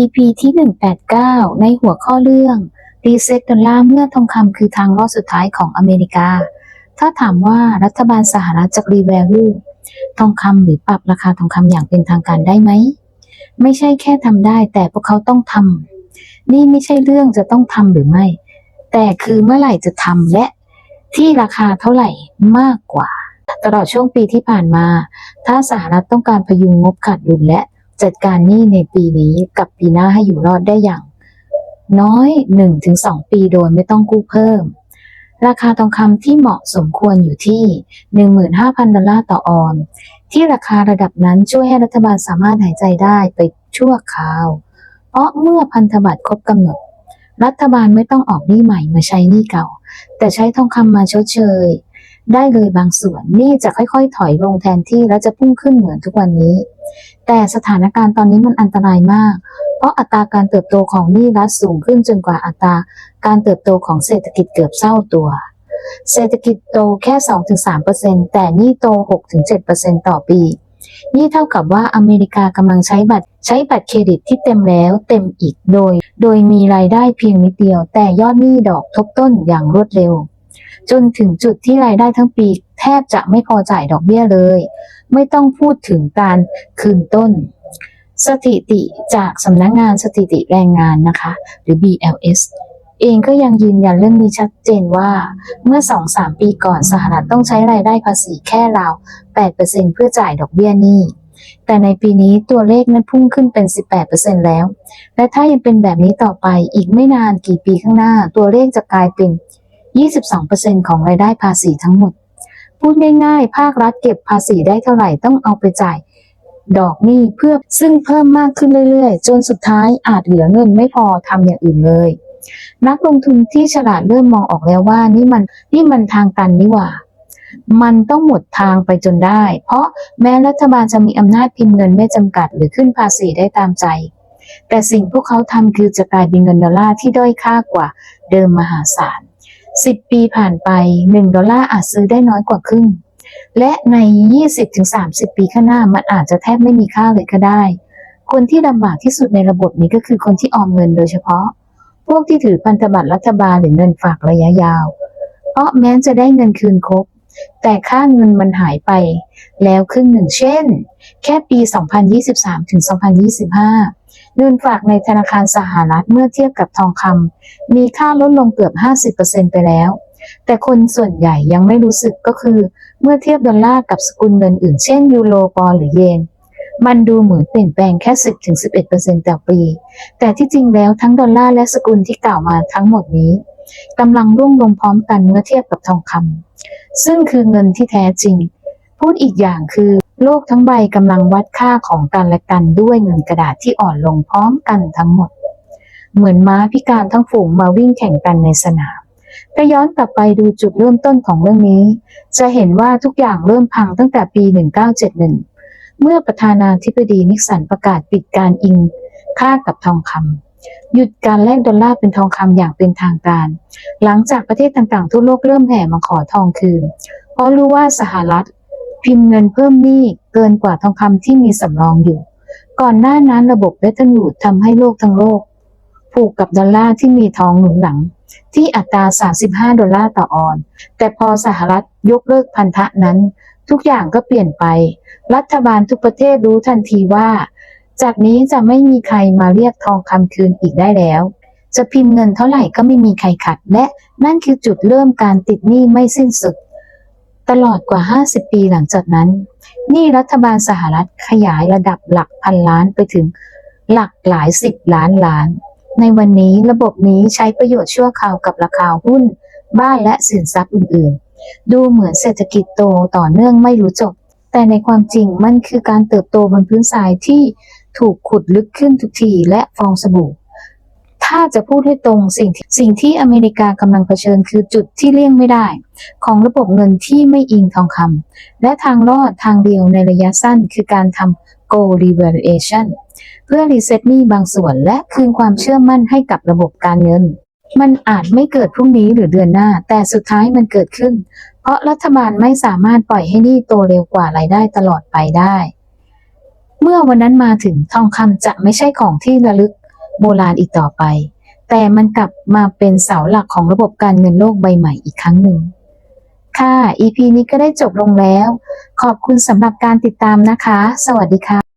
EP ที่ 189 ในหัวข้อเรื่อง รีเซ็ตดอลลาร์เมื่อทองคำคือทางรอดสุดท้ายของอเมริกา ถ้าถามว่ารัฐบาลสหรัฐจะรีแวลูทองคำหรือปรับราคาทองคำอย่างเป็นทางการได้ไหม ไม่ใช่แค่ทำได้แต่พวกเขาต้องทำนี่ไม่ใช่เรื่องจะต้องทำหรือไม่ แต่คือเมื่อไหร่จะทำและที่ราคาเท่าไหร่มากกว่า ตลอดช่วงปีที่ผ่านมา ถ้าสหรัฐต้องการพยุงงบขาดดุลและ จัดการหนี้ในปีนี้กับปีหน้าให้อยู่รอดได้อย่าง น้อย 1-2 ปีโดยไม่ต้องกู้เพิ่ม ราคาทองคำที่เหมาะสมควรอยู่ที่ 15,000 ดอลลาร์ต่อออน ที่ราคาระดับนั้นช่วยให้รัฐบาลสามารถหายใจได้ไปชั่วคราว เพราะเมื่อพันธบัตรครบกำหนด รัฐบาลไม่ต้องออกหนี้ใหม่มาใช้หนี้เก่า แต่ใช้ทองคำมาชดเชย ได้เลยบางส่วนหนี้จะค่อยๆ ถอยลงแทนที่และจะพุ่งขึ้นเหมือนทุกวันนี้ แต่สถานการณ์ตอนนี้มันอันตรายมาก เพราะอัตราการเติบโตของหนี้รัฐสูงขึ้นจนกว่าอัตราการเติบโตของเศรษฐกิจเกือบเท่าตัว เศรษฐกิจโตแค่ 2-3%แต่หนี้โต 6-7%ต่อปี นี่เท่ากับว่าอเมริกากำลังใช้บัตรใช้บัตรเครดิตที่เต็มแล้วเต็มอีกโดย โดยมีรายได้เพียงนิดเดียว แต่ยอดหนี้ดอกทบต้นอย่างรวดเร็ว จนถึงจุดที่รายได้ทั้งปี แทบจะไม่พอจ่ายดอกเบี้ยเลย ไม่ต้องพูดถึงการคืนต้น สถิติจากสำนักงานสถิติแรงงานนะคะ หรือ BLS เองก็ยังยืนยันเรื่องนี้ชัดเจนว่าเมื่อ 2-3 ปีก่อนสหรัฐต้องใช้รายได้ภาษีแค่ราว 8%เพื่อจ่ายดอกเบี้ยหนี้ แต่ในปีนี้ตัวเลขนั้นพุ่งขึ้นเป็น 18%แล้ว และถ้ายังเป็นแบบนี้ต่อไปอีกไม่นานกี่ปีข้างหน้า ตัวเลขจะกลายเป็น 22%ของรายได้ภาษีทั้งหมด พูดง่ายๆ ภาครัฐเก็บภาษีได้เท่าไหร่ต้องเอาไปจ่าย ดอกหนี้เพื่อซึ่งเพิ่มมากขึ้นเรื่อยๆ จนสุดท้ายอาจเหลือเงินไม่พอทำอย่างอื่นเลย นักลงทุนที่ฉลาดเริ่มมองออกแล้วว่านี่มันนี่มันทางตันนี่หว่ามันต้องหมดทางไปจนได้ เพราะแม้รัฐบาลจะมีอำนาจพิมพ์เงินไม่จำกัด หรือขึ้นภาษีได้ตามใจ แต่สิ่งพวกเขาทำคือจะกลายเป็นเงินดอลลาร์ที่ด้อยค่ากว่าเดิมมหาศาล 10 ปีผ่านไป 1 ดอลลาร์อาจซื้อได้น้อยกว่าครึ่ง และใน 20-30 ปีข้างหน้ามันอาจจะแทบไม่มีค่าเลยก็ได้ คนที่ลำบากที่สุดในระบบนี้ก็คือคนที่ออมเงินโดยเฉพาะ พวกที่ถือพันธบัตรรัฐบาลหรือเงินฝากระยะยาว เพราะแม้จะได้เงินคืนครบ แต่ค่าเงินมันหายไปแล้วครึ่งหนึ่งเช่น แค่ปี 2023 ถึง 2025 เงินฝากในธนาคารสหรัฐเมื่อเทียบกับทองคำมีค่าลดลงเกือบ 50%ไปแล้ว แต่คนส่วนใหญ่ยังไม่รู้สึกก็คือ เมื่อเทียบดอลลาร์กับสกุลเงินอื่นเช่นยูโรปอนหรือเยนมันดูเหมือนเปลี่ยนแปลงแค่ 10-11%ต่อปี แต่ที่จริงแล้วทั้งดอลลาร์และสกุลที่กล่าวมาทั้งหมดนี้ กำลังร่วงลงพร้อมกันเมื่อเทียบกับทองคำซึ่งคือเงินที่แท้จริง พูดอีกอย่างคือ โลกทั้งใบกำลังวัดค่าของกันและกันด้วยเงินกระดาษที่อ่อนลงพร้อมกันทั้งหมด เหมือนม้าพิการทั้งฝูงมาวิ่งแข่งกันในสนามถ้าย้อนกลับไปดูจุดเริ่มต้นของเรื่องนี้ จะเห็นว่าทุกอย่างเริ่มพังตั้งแต่ปี 1971 เมื่อประธานาธิบดีนิกสันประกาศปิดการอิงค่ากับทองคำ หยุดการแลกดอลลาร์เป็นทองคำอย่างเป็นทางการ หลังจากประเทศต่างๆ ทั่วโลกเริ่มแห่มาขอทองคืน เพราะรู้ว่าสหรัฐ พิมพ์เงินเพิ่มหนี้เกินกว่าทองคำที่มีสำรองอยู่ ก่อนหน้านั้นระบบเบตเทนูดทำให้โลกทั้งโลก ผูกกับดอลลาร์ที่มีทองหนุนหลัง ที่อัตรา 35 ดอลลาร์ต่อออน แต่พอสหรัฐยกเลิกพันธะนั้น ทุกอย่างก็เปลี่ยนไป รัฐบาลทุกประเทศรู้ทันทีว่า จากนี้จะไม่มีใครมาเรียกทองคำคืนอีกได้แล้ว จะพิมพ์เงินเท่าไหร่ก็ไม่มีใครขัด และนั่นคือจุดเริ่มการติดหนี้ไม่สิ้นสุด ตลอดกว่า 50 ปีหลังจากนั้น หนี้รัฐบาลสหรัฐขยายระดับหลักพันล้านไปถึงหลักหลายสิบล้านล้าน ในวันนี้ระบบนี้ใช้ประโยชน์ชั่วคราวกับราคาหุ้น บ้านและสินทรัพย์อื่นๆ ดูเหมือนเศรษฐกิจโตต่อเนื่องไม่รู้จบ แต่ในความจริงมันคือการเติบโตบนพื้นทรายที่ ถูกขุดลึกขึ้นทุกทีและฟองสบู่ ถ้าจะพูดให้ตรงสิ่งที่สิ่งที่อเมริกากำลังเผชิญคือจุดที่เลี่ยงไม่ได้ ของระบบเงินที่ไม่อิงทองคำและทางรอดทางเดียวในระยะสั้นคือการทำ gold revaluation เพื่อรีเซ็ตหนี้บางส่วนและคืนความเชื่อมั่นให้กับระบบการเงิน มันอาจไม่เกิดพรุ่งนี้หรือเดือนหน้า แต่สุดท้ายมันเกิดขึ้น เพราะรัฐบาลไม่สามารถปล่อยให้หนี้โตเร็วกว่ารายได้ตลอดไปได้ เมื่อวันนั้นมาถึงทองคำจะไม่ใช่ของที่ระลึกโบราณอีกต่อไป แต่มันกลับมาเป็นเสาหลักของระบบการเงินโลกใบใหม่อีกครั้งหนึ่ง ค่ะ EP นี้ก็ได้จบลงแล้ว ขอบคุณสำหรับการติดตามนะคะ สวัสดีค่ะ